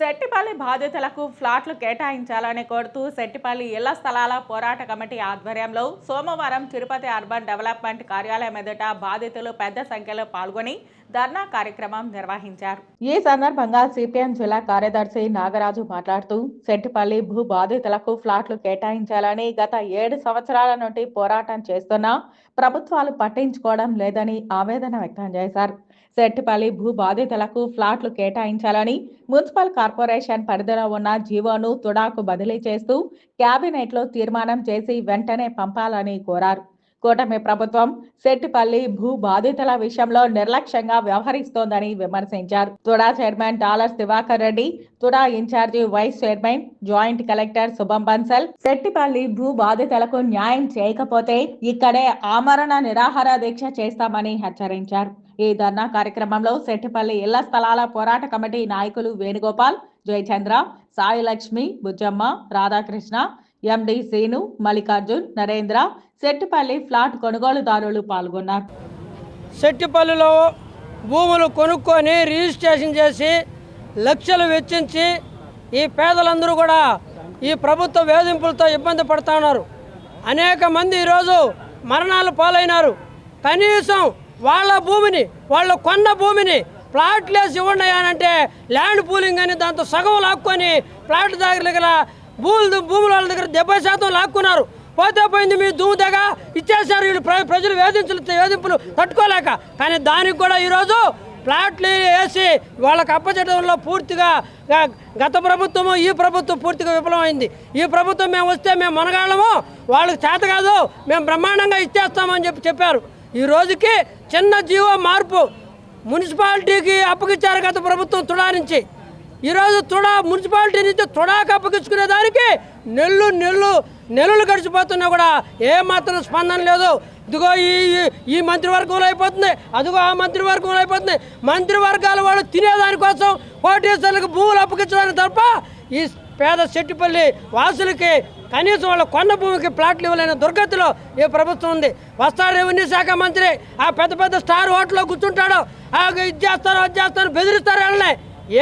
సెట్టిపల్లి బాధితులకు ఫ్లాట్లు కేటాయించాలని కోరుతూ సెట్టిపల్లి ఇళ్ళ స్థలాల పోరాట కమిటీ ఆధ్వర్యంలో సోమవారం తిరుపతి అర్బన్ డెవలప్మెంట్ కార్యాలయం ఎదుట బాధితులు పెద్ద సంఖ్యలో పాల్గొని ధర్నా కార్యక్రమం నిర్వహించారు. ఈ సందర్భంగా సిపిఎం జిల్లా కార్యదర్శి నాగరాజు మాట్లాడుతూ శెట్టిపల్లి భూ బాధితులకు ఫ్లాట్లు కేటాయించాలని గత ఏడు సంవత్సరాల నుండి పోరాటం చేస్తున్నా ప్రభుత్వాలు పట్టించుకోవడం లేదని ఆవేదన వ్యక్తం చేశారు. శెట్టిపల్లి భూ బాధితులకు ఫ్లాట్లు కేటాయించాలని మున్సిపల్ కార్పొరేషన్ పరిధిలో ఉన్న జీవోను తుడాకు బదిలీ చేస్తూ కేబినెట్లో తీర్మానం చేసి వెంటనే పంపాలని కోరారు. కూటమి ప్రభుత్వం సెట్టిపల్లి భూ బాధితుల విషయంలో నిర్లక్ష్యంగా వ్యవహరిస్తోందని విమర్శించారు. TUDA chairman Dollar Divakar Reddy TUDA incharge vice chairman joint collector Shubham Bansal Settipalli భూ బాధితులకు న్యాయం చేయకపోతే ఇక్కడే ఆమరణ నిరాహార దీక్ష చేస్తామని హెచ్చరించారు. ఈ ధర్నా కార్యక్రమంలో సెట్టిపల్లి ఇళ్ళ స్థలాల పోరాట కమిటీ నాయకులు వేణుగోపాల్ జయచంద్ర సాయిలక్ష్మి బుజ్జమ్మ రాధాకృష్ణ ఎండి శ్రీను మల్లికార్జున్ నరేంద్ర సెట్టిపల్లి ఫ్లాట్ కొనుగోలుదారులు పాల్గొన్నారు. సెట్టిపల్లిలో భూములు కొనుక్కొని రిజిస్ట్రేషన్ చేసి లక్షలు వెచ్చించి ఈ పేదలందరూ కూడా ఈ ప్రభుత్వ వేధింపులతో ఇబ్బంది పడుతూ ఉన్నారు. అనేక మంది ఈరోజు మరణాలు పాలైనారు. కనీసం వాళ్ళ భూమిని వాళ్ళ కొన్న భూమిని ప్లాట్లేసి ఇవ్వండి అని అంటే ల్యాండ్ పూలింగ్ అని దాంతో సగం లాక్కొని ప్లాట్ దగ్గర భూములు భూముల వాళ్ళ దగ్గర డెబ్బై శాతం లాక్కున్నారు. పోతే పోయింది మీ దుమ్ము దగ్గ ఇచ్చేసారు వీళ్ళు ప్రజలు వేధించులు వేధింపులు తట్టుకోలేక. కానీ దానికి కూడా ఈరోజు ప్లాట్లు వేసి వాళ్ళకి అప్పచెట్టడంలో పూర్తిగా గత ప్రభుత్వము ఈ ప్రభుత్వం పూర్తిగా విఫలమైంది. ఈ ప్రభుత్వం మేము వస్తే మేము మనగాళ్ళము వాళ్ళకి చేత కాదు మేము బ్రహ్మాండంగా ఇచ్చేస్తామని చెప్పి చెప్పారు. ఈ రోజుకి చిన్న జీవో మార్పు. మున్సిపాలిటీకి అప్పగిచ్చారు గత ప్రభుత్వం తుడారించి ఈరోజు తుడా మున్సిపాలిటీ నుంచి తుడాకు అప్పగించుకునే దానికి నెల్లు నెల్లు నెలలు గడిచిపోతున్నా కూడా ఏమాత్రం స్పందన లేదు. ఇదిగో ఈ ఈ- మంత్రివర్గంలో అయిపోతుంది అదిగో ఆ మంత్రివర్గంలో అయిపోతుంది. మంత్రివర్గాల వాళ్ళు తినేదానికోసం కోటేశ్వర్లకు భూములు అప్పగించడానికి తప్ప ఈ పేద చెట్టుపల్లి వాసులకి కనీసం వాళ్ళ కొండ భూమికి ప్లాట్లు ఇవ్వలేని దుర్గతిలో ఈ ప్రభుత్వం ఉంది. వస్తాడు రెవెన్యూ శాఖ మంత్రి. ఆ పెద్ద పెద్ద స్టార్ హోటల్లో కూర్చుంటాడు. ఆ ఇది చేస్తాను అది చేస్తాను బెదిరిస్తారు వెళ్ళలే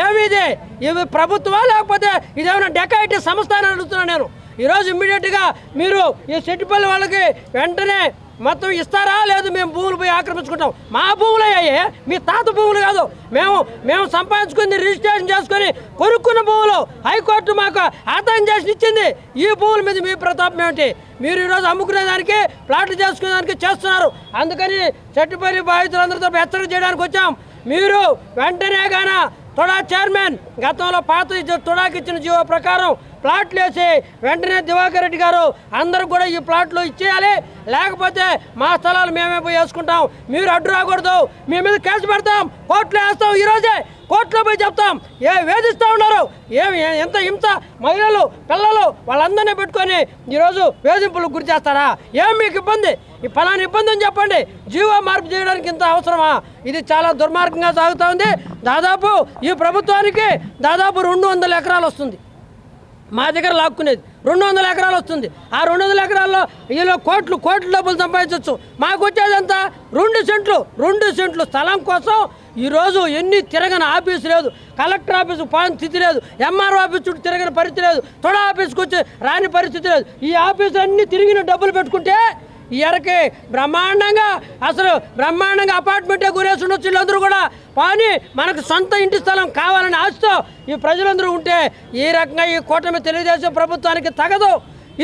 ఏమిది? ఇవి ప్రభుత్వమా లేకపోతే ఇదేమైనా డెకాయిటీ సంస్థ అని అడుగుతున్నాను నేను. ఈరోజు ఇమ్మీడియట్గా మీరు ఈ సెట్టిపల్లి వాళ్ళకి వెంటనే మొత్తం ఇస్తారా? లేదు మేము భూములు పోయి ఆక్రమించుకుంటాం. మా భూములు అయ్యాయి మీ తాత భూములు కాదు. మేము మేము సంపాదించుకుంది రిజిస్ట్రేషన్ చేసుకొని కొనుక్కున్న భూములు హైకోర్టు మాకు ఆదాయం చేసి ఇచ్చింది. ఈ భూముల మీద మీ ప్రతాపం ఏమిటి? మీరు ఈరోజు అమ్ముకునే దానికి ప్లాట్లు చేసుకునే దానికి చేస్తున్నారు. అందుకని చెట్టుపల్లి బాధితులందరితో హెచ్చరిక చేయడానికి వచ్చాం. మీరు వెంటనే గాన తొడా చైర్మన్ గతంలో పాత ఇచ్చిన తొడాకి ఇచ్చిన జీవో ప్రకారం ప్లాట్లు వేసి వెంటనే దివాకర్ రెడ్డి గారు అందరూ కూడా ఈ ప్లాట్లు ఇచ్చేయాలి. లేకపోతే మా స్థలాలు మేమే పోయి వేసుకుంటాం. మీరు అడ్డు రాకూడదు. మీ మీద కేసు పెడతాం. కోర్టులో వేస్తాం. ఈరోజే కోర్టులో పోయి చెప్తాం. ఏ వేధిస్తూ ఉన్నారు? ఏమి ఎంత హింస? మహిళలు పిల్లలు వాళ్ళందరినీ పెట్టుకొని ఈరోజు వేధింపులకు గురి చేస్తారా? ఏం మీకు ఇబ్బంది? ఈ ఫలాని ఇబ్బంది అని చెప్పండి. జీవో మార్పు చేయడానికి ఇంత అవసరమా? ఇది చాలా దుర్మార్గంగా సాగుతూ ఉంది. దాదాపు ఈ ప్రభుత్వానికి దాదాపు రెండు వందల ఎకరాలు వస్తుంది. మా దగ్గర లాక్కునేది. రెండు వందల ఎకరాలు వస్తుంది. ఆ రెండు వందల ఎకరాల్లో ఈలో కోట్లు కోట్లు డబ్బులు సంపాదించవచ్చు మాకు వచ్చేదంతా రెండు సెంట్లు. రెండు సెంట్లు స్థలం కోసం ఈరోజు ఎన్ని తిరగని ఆఫీస్ లేదు. కలెక్టర్ ఆఫీసు పాని స్థితి లేదు. ఎంఆర్ఓ ఆఫీస్ చుట్టూ తిరగని పరిస్థితి లేదు. తొడ ఆఫీస్కి వచ్చి రాని పరిస్థితి లేదు. ఈ ఆఫీసు అన్ని తిరిగిన డబ్బులు పెట్టుకుంటే ఈ ఎరకి బ్రహ్మాండంగా అసలు బ్రహ్మాండంగా అపార్ట్మెంటే గురేసి ఉండొచ్చు వీళ్ళందరూ కూడా. కానీ మనకు సొంత ఇంటి స్థలం కావాలని ఆశతో ఈ ప్రజలందరూ ఉంటే ఈ రకంగా ఈ కూటమి తెలుగుదేశం ప్రభుత్వానికి తగదు.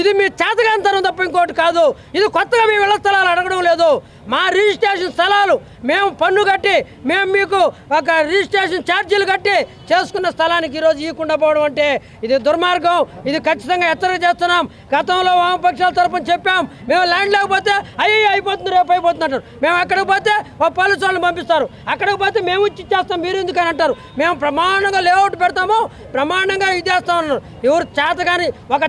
ఇది మీ చేతకాంతరం తప్ప ఇంకోటి కాదు. ఇది కొత్తగా మీ ఇళ్ళ స్థలాలు అడగడం లేదు. మా రిజిస్ట్రేషన్ స్థలాలు మేము పన్ను కట్టి మేము మీకు ఒక రిజిస్ట్రేషన్ ఛార్జీలు కట్టి చేసుకున్న స్థలానికి ఈరోజు ఇవ్వకుండా పోవడం అంటే ఇది దుర్మార్గం. ఇది ఖచ్చితంగా హెచ్చరిక చేస్తున్నాం. గతంలో వామపక్షాల తరపున చెప్పాం. మేము ల్యాండ్ లేకపోతే అయ్యి అయిపోతుంది రేపు అయిపోతుంది అంటారు మేము అక్కడికి పోతే ఒక పోలీసు వాళ్ళని పంపిస్తారు. అక్కడికి పోతే మేము ఇచ్చి చేస్తాం మీరు ఎందుకని అంటారు. మేము ప్రమాణంగా లేఅవుట్ పెడతాము. ప్రమాణంగా ఇది చేస్తాం అన్నారు ఎవరు చేత కానీ ఒక